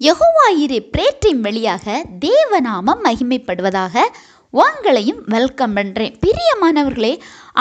யகுவாயிரே பிரேற்றின் வழியாக தேவநாமம் மகிமைப்படுவதாக உங்களையும் வெல்கம் பண்ணுறேன் பிரியமானவர்களே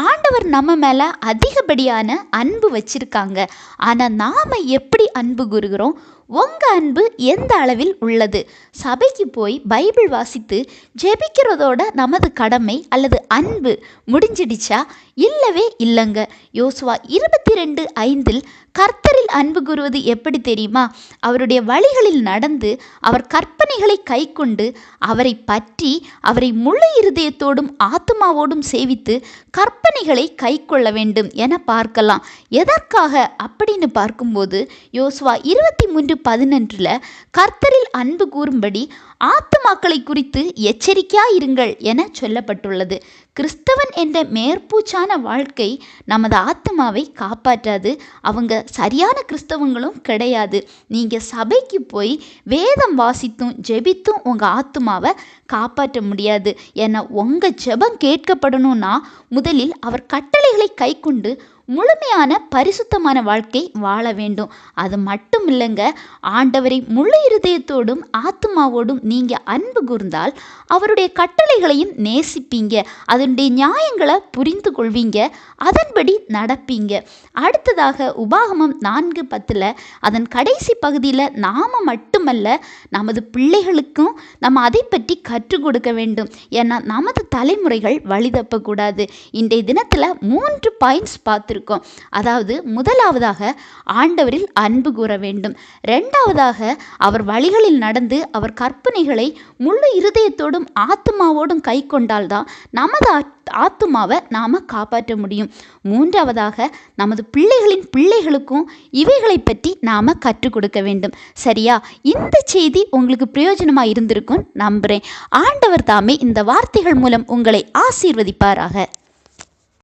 ஆண்டவர் நம்ம மேலே அதிகப்படியான அன்பு வச்சிருக்காங்க. ஆனால் நாம் எப்படி அன்பு கூறுகிறோம்? உங்கள் அன்பு எந்த அளவில் உள்ளது? சபைக்கு போய் பைபிள் வாசித்து ஜெபிக்கிறதோட நமது கடமை அல்லது அன்பு முடிஞ்சிடுச்சா? இல்லவே இல்லைங்க. யோசுவா இருபத்தி ரெண்டு ஐந்தில் கர்த்தரில் அன்பு கூறுவது எப்படி தெரியுமா? அவருடைய வழிகளில் நடந்து அவர் கற்பனைகளை கைக்கொண்டு அவரை பற்றி அவரை முழு இருதயத்தோடும் ஆத்மாவோடும் சேவித்து கற்ப கற்பனைகளை கொள்ள வேண்டும் என பார்க்கலாம். எதற்காக? அப்படின்னு பார்க்கும்போது யோசுவா இருபத்தி மூன்று பதினொன்றில் கர்த்தரில் அன்பு கூறும்படி ஆத்துமாக்களை குறித்து எச்சரிக்கையாயிருங்கள் என சொல்லப்பட்டுள்ளது. கிறிஸ்தவன் என்ற மேற்பூச்சான வாழ்க்கை நமது ஆத்மாவை காப்பாற்றாது. அவங்க சரியான கிறிஸ்தவங்களும் கிடையாது. நீங்கள் சபைக்கு போய் வேதம் வாசித்தும் ஜெபித்தும் உங்கள் ஆத்மாவை காப்பாற்ற முடியாது. ஏன்னா உங்கள் ஜெபம் கேட்கப்படணும்னா முதலில் அவர் கட்டளைகளை கைக்கொண்டு முழுமையான பரிசுத்தமான வாழ்க்கை வாழ வேண்டும். அது மட்டும் இல்லைங்க ஆண்டவரை முழு இருதயத்தோடும் ஆத்மாவோடும் நீங்கள் அன்பு கூர்ந்தால் அவருடைய கட்டளைகளையும் நேசிப்பீங்க. அதனுடைய நியாயங்களை புரிந்து கொள்வீங்க. அதன்படி நடப்பீங்க. அடுத்ததாக உபாகமம் நான்கு பத்தில் அதன் கடைசி பகுதியில் நாம் மட்டுமல்ல நமது பிள்ளைகளுக்கும் நம்ம அதை பற்றி கற்றுக் கொடுக்க வேண்டும். ஏன்னா நமது தலைமுறைகள் வழி தப்பக்கூடாது இன்றைய தினத்தில் மூன்று பாயிண்ட்ஸ் பார்த்துருக்கோம். இருக்கும். அதாவது முதலாவதாக ஆண்டவரில் அன்பு கூற வேண்டும். ரெண்டாவதாக அவர் வழிகளில் நடந்து அவர் கற்பனைகளை முழு இருதயத்தோடும் ஆத்மாவோடும் கை கொண்டால்தான் நமது ஆத்- ஆத்துமாவை நாம் காப்பாற்ற முடியும். மூன்றாவதாக நமது பிள்ளைகளின் பிள்ளைகளுக்கும் இவைகளை பற்றி நாம் கற்றுக் கொடுக்க வேண்டும். சரியா? இந்த செய்தி உங்களுக்கு பிரயோஜனமாக இருந்திருக்கும் நம்புகிறேன் ஆண்டவர் தாமே இந்த வார்த்தைகள் மூலம் உங்களை ஆசீர்வதிப்பாராக.